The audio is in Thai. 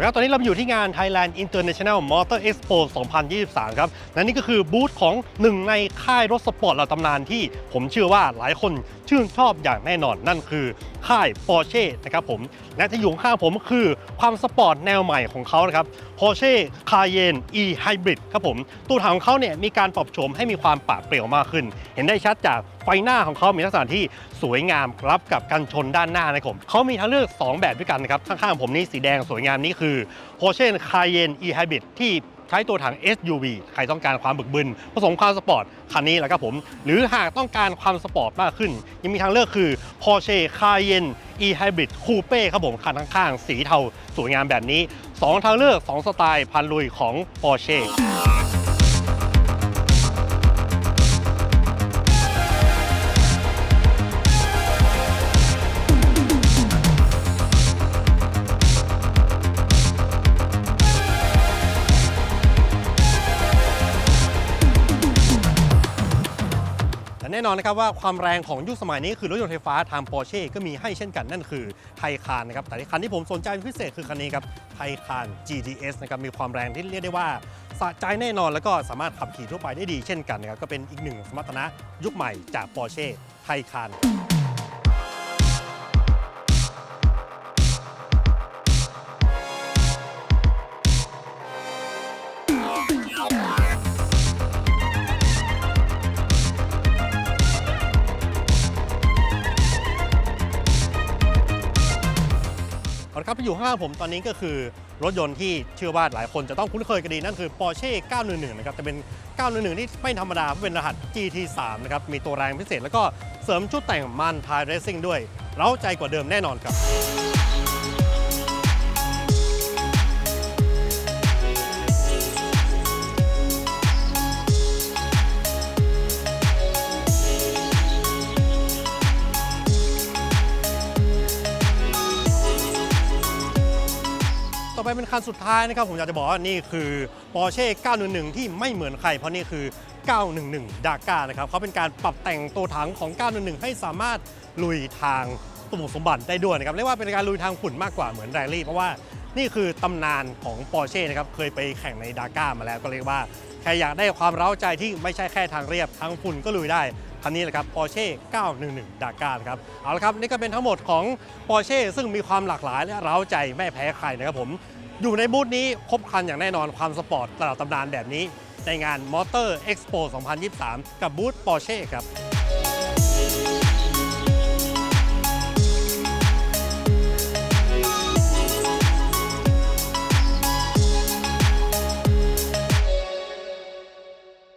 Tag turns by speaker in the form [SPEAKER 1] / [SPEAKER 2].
[SPEAKER 1] สดีครับ ตอนนี้เราอยู่ที่งาน Thailand International Motor Expo 2023 ครับ และนี่ก็คือบูธของหนึ่งในค่ายรถสปอร์ตระดับตำนานที่ผมเชื่อว่าหลายคนชื่นชอบอย่างแน่นอนนั่นคือค่าย Porsche นะครับผม และที่อยู่ข้างผมคือความสปอร์ตแนวใหม่ของเขานะครับ Porsche Cayenne E Hybrid ครับผม ตัวถังของเขาเนี่ยมีการปรับโฉมให้มีความปราดเปรี่ยวมากขึ้น เห็นได้ชัดจากไฟหน้าของเขามีลักษณะที่สวยงามรับกับกันชนด้านหน้านะครับผมเขามีทางเลือก 2 แบบด้วยกันนะครับข้างๆผมนี่สีแดงสวยงามนี่คือ Porsche Cayenne E Hybrid ที่ ใช้ตัวถัง SUV ใครต้องการความบึกบึนผสมความสปอร์ตคันนี้แหละครับผม หรือหากต้องการความสปอร์ตมากขึ้น ยังมีทางเลือกคือ Porsche Cayenne E Hybrid Coupe ครับผมคันข้างๆ สีเทาสวยงามแบบนี้ 2 ทางเลือก 2 สไตล์พันลุยของ Porsche น่นอนนะครับว่าความแรงของยุคสมัยนี้คือรถยนต์ไฟฟ้าทางปอร์เช่ก็มีให้เช่นกันนั่นคือไทคานนะครับแต่คันที่ผมสนใจเป็นพิเศษคือคันนี้ครับไทคาน GTS นะครับมีความแรงที่เรียกได้ว่าสะใจแน่นอนแล้วก็สามารถขับขี่ทั่วไปได้ดีเช่นกันนะครับก็เป็นอีกหนึ่งสมรรถนะยุคใหม่จากปอร์เช่ไทคาน ละครับที่อยู่ข้างๆผมตอนนี้ก็คือรถยนต์ที่เชื่อว่าหลายคนจะต้องคุ้นเคยกันดี นั่นคือ Porsche 911 นะครับจะเป็น 911 ที่ไม่ธรรมดาเพราะเป็นรหัส GT3 นะครับมีตัวแรงพิเศษ แล้วก็เสริมชุดแต่งมันทายเรซิ่งด้วย เร้าใจกว่าเดิมแน่นอนครับ ต่อไปเป็นคันสุดท้ายนะครับ ผมอยากจะบอกว่านี่คือ Porsche 911 ที่ไม่เหมือนใคร เพราะนี่คือ 911 d a g a นะครับเขาเป็นการปรับแต่งตัวถังของ 911 ให้สามารถลุยทางสมบุกสมบัติได้ด้วยนะครับเรียกว่าเป็นการลุยทางฝุ่นมากกว่าเหมือนแรลลี่เพราะว่านี่คือตำนานของ Porsche นะครับเคยไปแข่งในดาก้ามาแล้วก็เรียกว่าใครอยากได้ความเร้าใจที่ไม่ใช่แค่ทางเรียบทางฝุ่นก็ลุยได้ คันนี้แหละครับ Porsche 911 d a g a นะครับเอาละครับนี่ก็เป็นทั้งหมดของ Porsche ซึ่งมีความหลากหลายและเร้าใจไม่แพ้ใครนะครับผมอยู่ในบูธนี้ครบครันอย่างแน่นอนความสปอร์ตระดับตำนานแบบนี้ ในงาน Motor Expo 2023 กับบูธ Porsche ครับ